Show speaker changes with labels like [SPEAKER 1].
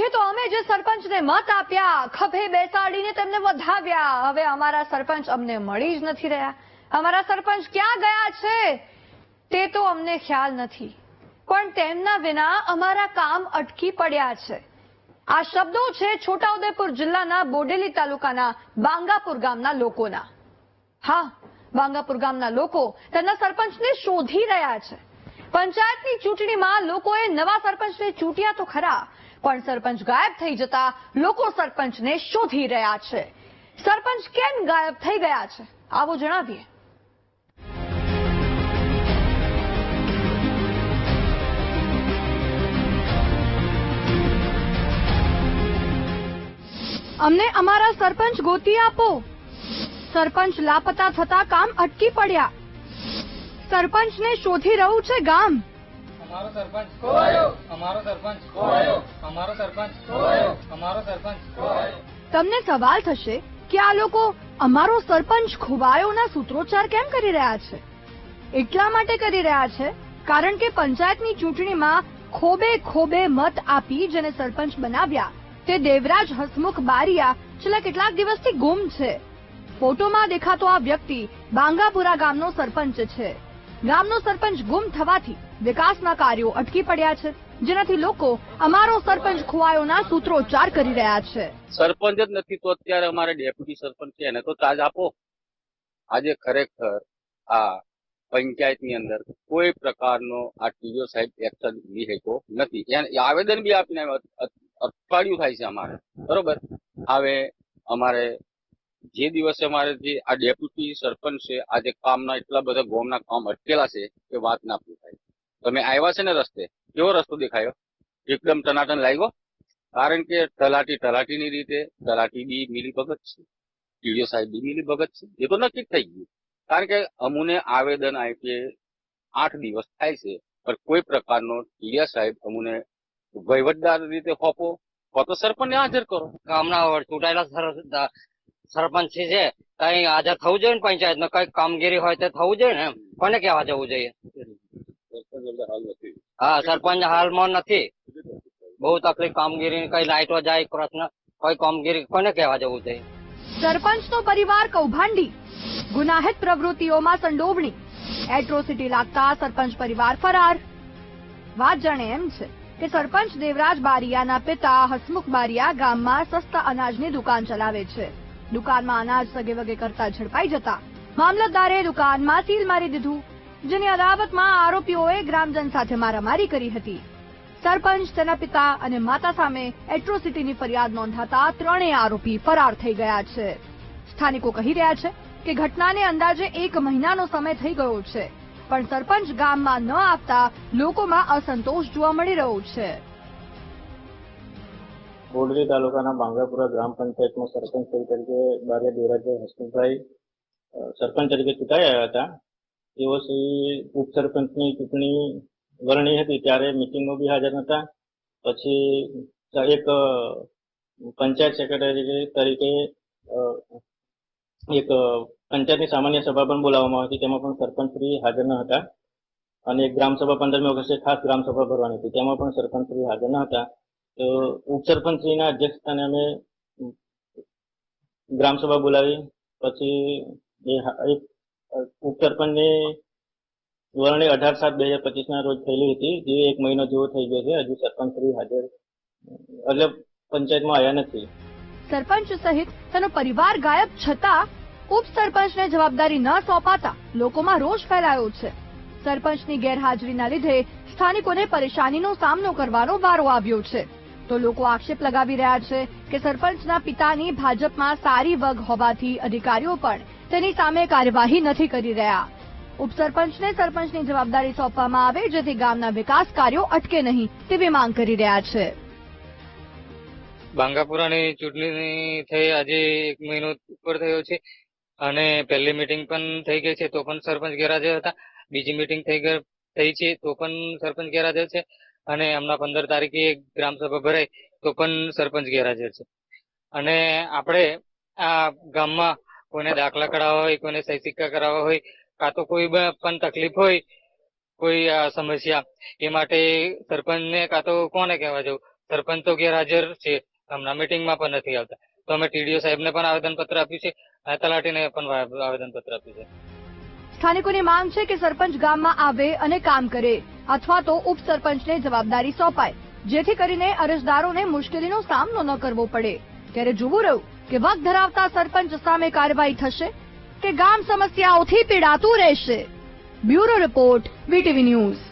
[SPEAKER 1] નથી તો અમે જે સરપંચને મત આપ્યા, ખભે બેસાડીને તેમને વધાવ્યા. હવે અમારા સરપંચ અમને મળી જ નથી રહ્યા. અમારા સરપંચ ક્યાં ગયા છે? તે તો અમને ખ્યાલ નથી. પણ તેમના વિના અમારા કામ અટકી પડ્યા છે. આ શબ્દો છે છોટાઉદેપુર જિલ્લાના બોડેલી તાલુકાના બાંગાપુર ગામના લોકોના. હા, બાંગાપુર ગામના લોકો તેમના સરપંચને શોધી રહ્યા છે. પંચાયતની ચૂંટણીમાં લોકોએ નવા સરપંચને ચૂંટ્યા તો ખરા પણ સરપંચ ગાયબ થઈ જતા લોકો સરપંચને શોધી રહ્યા છે. સરપંચ કેમ ગાયબ થઈ ગયા છે? આવો જણાવીએ. અમને અમારા સરપંચ ગોતી આપો. સરપંચ લાપતા થતા કામ અટકી પડ્યા. સરપંચને શોધી રહ્યું છે ગામ.
[SPEAKER 2] અમારો સરપંચ ખોવાયો અમારો સરપંચ ખોવાયો અમારો સરપંચ ખોવાયો અમારો સરપંચ ખોવાયો
[SPEAKER 1] તમને સવાલ થશે કે આ લોકો અમારો સરપંચ ખોવાયોના સૂત્રોચ્ચાર કેમ કરી રહ્યા છે? એટલા માટે કરી રહ્યા છે કારણ કે પંચાયતની ચૂંટણીમાં ખોબે ખોબે મત આપી જેને સરપંચ બનાવ્યા તે દેવરાજ હસમુખ બારિયા છેલ્લા કેટલાક દિવસથી ગુમ છે. ફોટોમાં દેખાતો આ વ્યક્તિ બાંગાપુરા ગામનો સરપંચ છે. ગામનો સરપંચ ગુમ થવાથી વિકાસના કાર્યો અટકી પડ્યા છે. જેનાથી લોકો અમારો સરપંચ ખોવાયોના સૂત્રોચ્ચાર કરી રહ્યા છે.
[SPEAKER 3] સરપંચ જ નથી તો અત્યારે અમારે ડેપ્યુટી સરપંચ છે એને તો ચાર્જ આપો. આજે ખરેખર આ પંચાયતની અંદર કોઈ પ્રકારનો આ ટીડીઓ સાહેબ એક્શન લઈ શક્યો નથી. આવેદન બી આપીને અઠવાડિયું થાય છે અમારે. બરોબર? હવે અમારે જે દિવસે અમારે જે આ ડેપ્યુટી સરપંચ છે આજે કામના એટલા બધા ગોમના કામ અટકેલા છે કે વાત ના પૂછાય. તમે આવ્યા છે ને રસ્તે? કેવો રસ્તો દેખાયો? એકદમ ટનાટન લાગ્યો? કારણ કે તલાટી તલાટીની રીતે, તલાટી બી મિલી ભગત છે. ટીડીઓ સાહેબ બી મિલી ભગત છે. એ તો નક્કી થઈ ગયું. કારણ કે અમુને આવેદન આપીએ, આઠ દિવસ થાય છે, પણ કોઈ પ્રકારનો ટીડીઓ સાહેબ અમુને વહીવટદાર રીતે હોપો તો સરપંચને હાજર કરો.
[SPEAKER 4] ગામના ચૂંટાયેલા સરપંચ છે કઈ હાજર થવું જોઈએ ને પંચાયતમાં, કઈ કામગીરી હોય તો થવું જોઈએ ને કોને કહેવા જવું જોઈએ?
[SPEAKER 3] સરપંચ
[SPEAKER 4] હા, સરપંચ હાલમાં નથી. બહુ તકલીફ કામગીરી કઈ લાઈટો જાય પ્રશ્ન કોઈ કામગીરી, કોને કહેવા જવું જોઈએ?
[SPEAKER 1] સરપંચનો પરિવાર કૌભાંડી, ગુનાહિત પ્રવૃત્તિઓમાં સંડોવણી, એટ્રોસિટી લાગતા સરપંચ પરિવાર ફરાર. વાત જાણે એમ છે કે સરપંચ દેવરાજ બારિયાના પિતા હસમુખ બારિયા ગામમાં સસ્તા અનાજની દુકાન ચલાવે છે. દુકાનમાં અનાજ સગે વગે કરતા ઝડપાઈ જતા મામલતદારે દુકાનમાં સીલ મારી દીધું, જેની અદાવતમાં આરોપીઓએ ગ્રામજન સાથે મારામારી કરી હતી. સરપંચ, તેના પિતા અને માતા સામે એટ્રોસિટીની ફરિયાદ નોંધાતા ત્રણેય આરોપી ફરાર થઈ ગયા છે. સ્થાનિકો કહી રહ્યા છે કે ઘટનાને અંદાજે એક મહિનાનો સમય થઈ ગયો છે, પણ સરપંચ ગામમાં ન આવતા લોકોમાં અસંતોષ જોવા મળી રહ્યો છે.
[SPEAKER 5] બોડલી તાલુકાના બાંગાપુરા ગ્રામ પંચાયતમાં સરપંચ તરીકે બારે દેવરાજભાઈ હસમુખભાઈ સરપંચ તરીકે ચૂંટાઈ આવ્યા હતા. તેઓ શ્રી ઉપસરપંચની ચૂંટણી વરણી હતી ત્યારે મિટિંગમાં બી હાજર હતા પછી એક પંચાયત સેક્રેટરી તરીકે એક પંચાયતની સામાન્ય સભા પણ બોલાવવામાં આવી તેમાં પણ સરપંચ શ્રી હાજર ન હતા. અને એક ગ્રામસભા પંદરમી ઓગસ્ટે ખાસ ગ્રામસભા ભરવાની હતી. તેમાં પણ સરપંચ શ્રી હાજર ન હતા. તો ઉપસરપંચશ્રીના અધ્યક્ષસ્થાને અમે ગ્રામસભા બોલાવી. પછી હ- એક ઉપસરપંચની વરણી અઢાર સાત બે હજાર પચીસના રોજ થયેલી હતી, જે એક મહિનો જેવો થઈ ગયો છે. હજુ સરપંચશ્રી હાજર, એટલે પંચાયતમાં આવ્યા નથી.
[SPEAKER 1] સરપંચ સહિત તેનો પરિવાર ગાયબ છતાં ઉપસરપંચને જવાબદારી ન સોંપાતા લોકોમાં રોષ ફેલાયો છે. સરપંચની ગેરહાજરીના લીધે સ્થાનિકોને પરેશાનીનો સામનો કરવાનો વારો આવ્યો છે. તો લોકો આક્ષેપ લગાવી રહ્યા છે કે સરપંચના પિતાની ભાજપમાં સારી વગ હોવાથી અધિકારીઓ પણ તેની સામે કાર્યવાહી નથી કરી રહ્યા. ઉપસરપંચને સરપંચની જવાબદારી સોંપવામાં આવે જેથી ગામના વિકાસ કાર્યો અટકે નહીં તેવી માંગ કરી રહ્યા છે.
[SPEAKER 2] બાંગાપુરાની ચૂંટણી થઈ આજે એક મહિનો ઉપર થયો છે અને પહેલી મીટિંગ પણ થઈ ગઈ છે તો પણ સરપંચ ગેરહાજર હતા. બીજી મીટિંગ થઈ ગઈ થઈ છે તો પણ સરપંચ ગેરહાજર છે. અને હમણાં પંદર તારીખે ગ્રામ ગ્રામસભા ભરાઈ તો પણ સરપંચ ગેરહાજર છે. અને આપણે આ ગામમાં કોઈને દાખલા કરાવવા હોય, કોઈને સહી સિક્કા કરાવવા હોય, કાં તો કોઈ પણ તકલીફ હોય, કોઈ સમસ્યા, એ માટે સરપંચને કાં તો કોને કહેવા જવું? સરપંચ તો ગેરહાજર છે, હમણાં મિટિંગમાં પણ નથી આવતા. તો અમે ટીડીઓ સાહેબને પણ આવેદનપત્ર આપ્યું છે, અને તલાટીને પણ આવેદનપત્ર આપ્યું છે.
[SPEAKER 1] સ્થાનિકોની માંગ છે કે સરપંચ ગામમાં આવે અને કામ કરે. અથવા તો ઉપસરપંચને જવાબદારી સોંપાય, જેથી કરીને અરજદારોને મુશ્કેલીનો સામનો ન કરવો પડે. ત્યારે જોવું રહ્યું કે વક ધરાવતા સરપંચ સામે કાર્યવાહી થશે કે ગામ સમસ્યાઓથી પીડાતું રહેશે. Bureau report, VTV news.